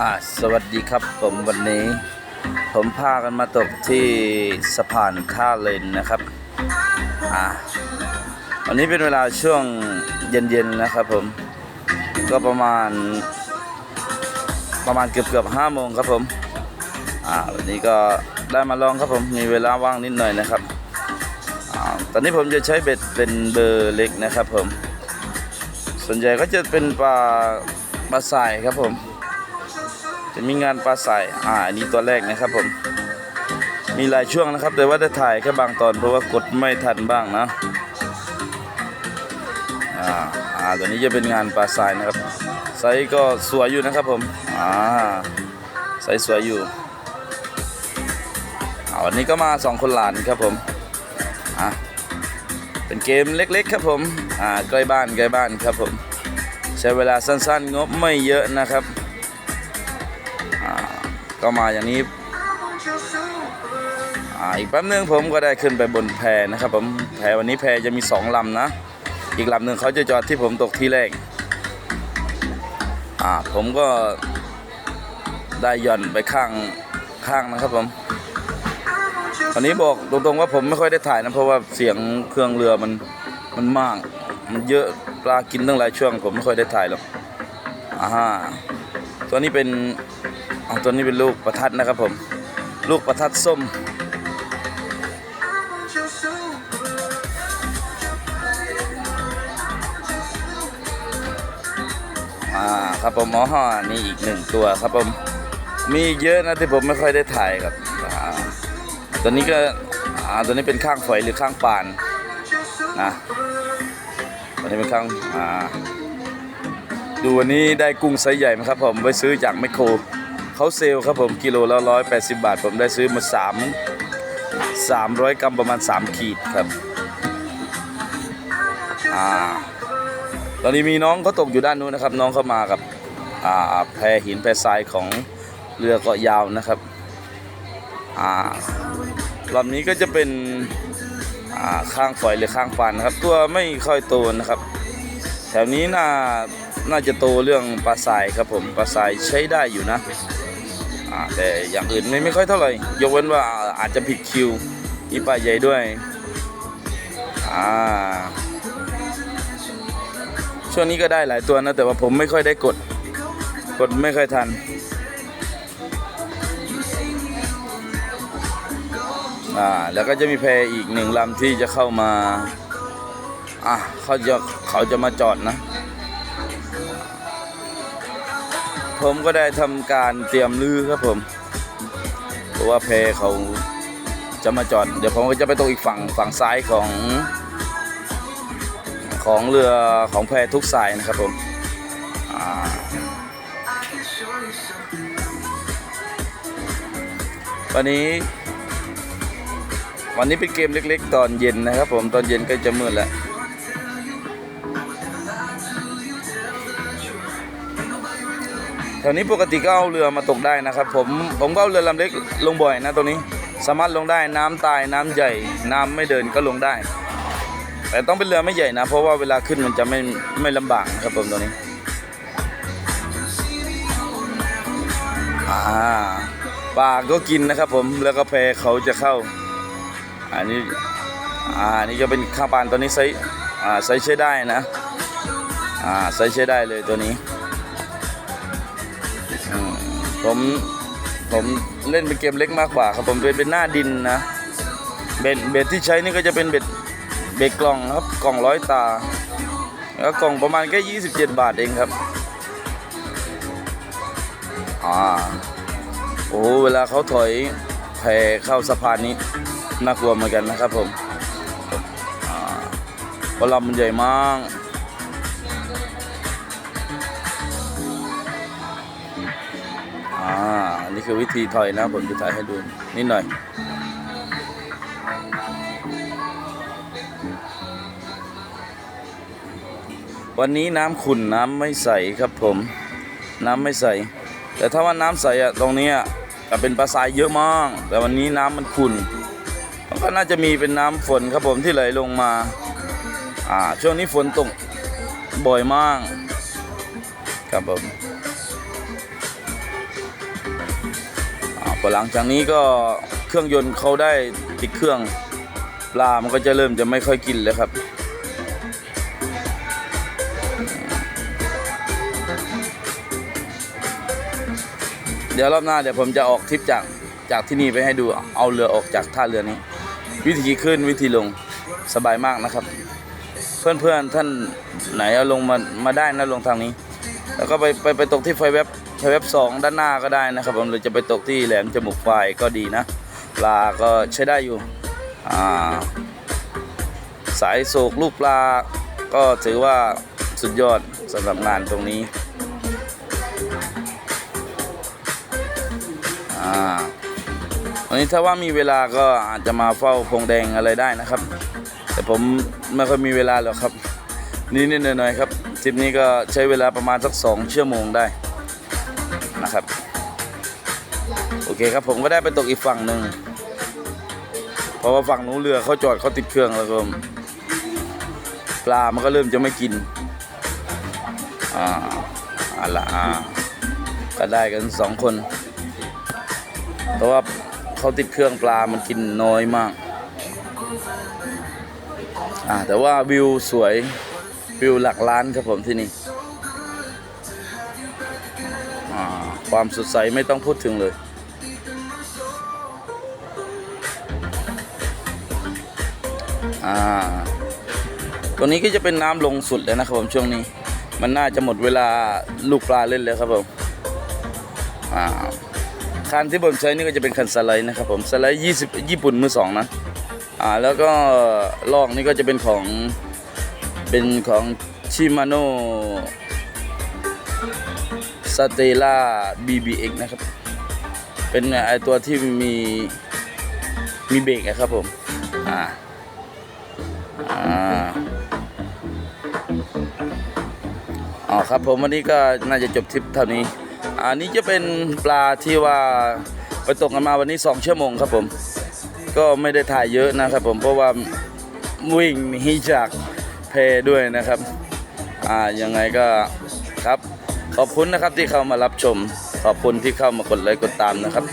อ่าสวัสดีครับผมวันนี้ ผมพากันมาตกที่สะพานท่าเลนนะครับอ่าวันนี้เป็นเวลาช่วงเย็นๆนะครับผมก็ประมาณ ประมาณเกือบเกือบห้าโมงครับผมอ่าวันนี้ก็ได้มาลองครับผมมีเวลาว่างนิดหน่อยนะครับอ่าตอนนี้ผมจะใช้เบ็ดเป็นเบอร์เล็กนะครับผม ส่วนใหญ่ก็จะเป็นปลาปลาสายครับผม จะมีงานปลาสายอ่าอันนี้ตัวแรกนะครับผม มีหลายช่วงนะครับ แต่ว่าได้ถ่ายแค่บางตอนเพราะว่ากดไม่ทันบ้างนะอ่าอ่าตัวนี้จะเป็นงานปลาสายนะครับไซส์ก็สวยอยู่นะครับผมอ่าไซส์สวยอยู่อ่าวันนี้ก็มาสองคนหลานครับผมอ่าเป็นเกมเล็กๆครับผมอ่าใกล้บ้านใกล้บ้านครับผม ใช้เวลาสั้นๆ งบไม่เยอะนะครับ ก็มาอย่างนี้อ่าอีกแป๊บนึงผมก็ได้ขึ้นไปบนแพนะครับผมแพวันนี้แพจะมีสองลำนะ อีกลำหนึ่งเขาจะจอดที่ผมตกที่แรกอ่าผมก็ได้หย่อนไปข้างข้างนะครับผมอันนี้บอกตรงๆว่าผมไม่ค่อยได้ถ่ายนะเพราะว่าเสียงเครื่องเรือมันมันมาก มันเยอะปลากินตั้งหลายช่วง ผมไม่ค่อยได้ถ่ายหรอกอ่าตัวนี้เป็น อ๋อตัวนี้เป็นลูกประทัดนะครับผม ลูกประทัดส้ม อ่าครับผมอ๋อนี่อีกหนึ่งตัวครับผม มีเยอะนะที่ผมไม่ค่อยได้ถ่ายครับอ่าตัวนี้ก็อ่าตัวนี้เป็นข้างฝอยหรือข้างปานนะตัวนี้เป็นข้างอ่าดูวันนี้ได้กุ้งไซส์ใหญ่ไหมครับผม ไปซื้อจากแมคโคร เขาเซลลครับผมกิโลละร้อยแปดสิบบาท ผมได้ซื้อมาสามสามร้อยกรัมประมาณสามขีดครับอ่าตอนนี้มีน้องเขาตกอยู่ด้านนู้นนะครับ น้องเขามากับอ่าแพหินแพทรายของเรือเกาะยาวนะครับอ่ารอบนี้ก็จะเป็นอ่าข้างฝอยหรือข้างฟันนะครับ ตัวไม่ค่อยโตนะครับ แถวนี้น่าน่าจะโตเรื่องปลาทรายครับผมปลาทรายใช้ได้อยู่นะ แต่อย่างอื่นไม่ไม่ค่อยเท่าไหร่ยกเว้นว่าอาจจะผิดคิวมีปลาใหญ่ด้วยอ่าช่วงนี้ก็ได้หลายตัวนะ แต่ว่าผมไม่ค่อยได้กด กดไม่ค่อยทันอ่าแล้วก็จะมีแพอีกหนึ่งลำที่จะเข้ามาอะเขาจะเขาจะมาจอดนะ ผมก็ได้ทำการเตรียมลือครับผมเพราะว่าแพเขาจะมาจอด เดี๋ยวผมก็จะไปตรงอีกฝั่งฝั่งซ้ายของ ของเรือของแพทุกสายนะครับผมวันนี้ วันนี้เป็นเกมเล็ก ๆ ตอนเย็นนะครับผมตอนเย็นก็จะมืดแล้ว แถวนี้ปกติก็เอาเรือมาตกได้นะครับ ผมผมก็เอาเรือลำเล็กลงบ่อยนะตรงนี้ สามารถลงได้น้ำตายน้ำใหญ่ น้ำไม่เดินก็ลงได้ แต่ต้องเป็นเรือไม่ใหญ่นะ เพราะว่าเวลาขึ้นมันจะไม่ไม่ลำบากครับผมตัวนี้อ่าปลาก็กินนะครับผมแล้วก็แพเขาจะเข้า อันนี้อ่านี่ก็เป็นข้าวปานตัวนี้ไซส์อ่าไซส์ใช้ได้นะอ่าไซส์ใช้ได้เลยตัวนี้ ผมผมเล่นเป็นเกมเล็กมากกว่าครับ ผมเป็นเป็นหน้าดินนะเบ็ดเบ็ดที่ใช้นี่ก็จะเป็นเบ็ดเบรกกล่องครับกล่องร้อยตา แล้วกล่องประมาณแค่27 บาทเองครับอ่าโอ้เวลาเขาถอยแพเข้าสะพานนี้น่ากลัวเหมือนกันนะครับผมอ่าพราะลำมันใหญ่มาก อ่าอันนี่คือวิธีถอยนะ ผมจะถ่ายให้ดูนิดหน่อย วันนี้น้ำขุ่นน้ำไม่ใสครับผม น้ำไม่ใส แต่ถ้าว่าน้ำใสอะตรงนี้อะจะเป็นปลาทรายเยอะมาก แต่วันนี้น้ำมันขุ่นมันก็น่าจะมีเป็นน้ำฝนครับผมที่ไหลลงมา อ่า ช่วงนี้ฝนตกบ่อยมาก ครับผม พอหลังจากนี้ก็เครื่องยนต์เขาได้ติดเครื่องปลา มันก็จะเริ่มจะไม่ค่อยกินเลยครับ เดี๋ยวรอบหน้าเดี๋ยวผมจะออกทริปจากจากที่นี่ไปให้ดูเอาเรือออกจากท่าเรือนี้ วิธีขึ้นวิธีลงสบายมากนะครับ เพื่อนๆท่านไหนเอาลงมามาได้นะลงทางนี้ แล้วก็ไปไปไปตกที่ไฟเว็บ ไฟเว็บสองด้านหน้าก็ได้นะครับผมหรือจะไปตกที่แหลมจมูกไฟก็ดีนะปลาก็ใช้ได้อยู่าสายโศกลูกปลา ก็ถือว่าสุดยอดสำหรับงานตรงนี้อ่าวันนี้ถ้าว่ามีเวลาก็อาจจะมาเฝ้าพงแดงอะไรได้นะครับ แต่ผมไม่ค่อยมีเวลาหรอกครับนิดๆหน่อยๆครับทริปนี้ก็ใช้เวลาประมาณสักสองชั่วโมงได้ นะครับ โอเคครับผมก็ได้ไปตกอีกฝั่งหนึ่งเพราะว่าฝั่งนู้นเรือเขาจอดเขาติดเครื่องแล้วก็ปลามันก็เริ่มจะไม่กิน อ่าอะละอ่าก็ได้กันสองคน เพราะว่าเขาติดเครื่องปลามันกินน้อยมาก อ่าแต่ว่าวิวสวยวิวหลักล้านครับผมที่นี่ ความสดใสไม่ต้องพูดถึงเลย อ่า ตัวนี้ก็จะเป็นน้ำลงสุดแล้วนะครับผมช่วงนี้ มันน่าจะหมดเวลาลูกปลาเล่นแล้วครับผม อ่าคันที่ผมใช้นี่ก็จะเป็นคันสไลด์นะครับผมสไลด์20ญี่ปุ่นมือสองนะ อ่าแล้วก็ลอกนี่ก็จะเป็นของเป็นของชิมาโน สเตล่า BBX นะครับ เป็นไอตัวที่มีมีเบรกอะครับผม อ่า อ่าอ๋อครับผมวันนี้ก็น่าจะจบทริปเท่านี้ อันนี้จะเป็นปลาที่ว่าไปตกกันมาวันนี้ 2 ชั่วโมงครับผม ก็ไม่ได้ถ่ายเยอะนะครับผมเพราะว่าวิ่งหนีจากเพด้วยนะครับ อ่ายังไงก็ ขอบคุณนะครับที่เข้ามารับชม ขอบคุณที่เข้ามากดไลค์กดตามนะครับ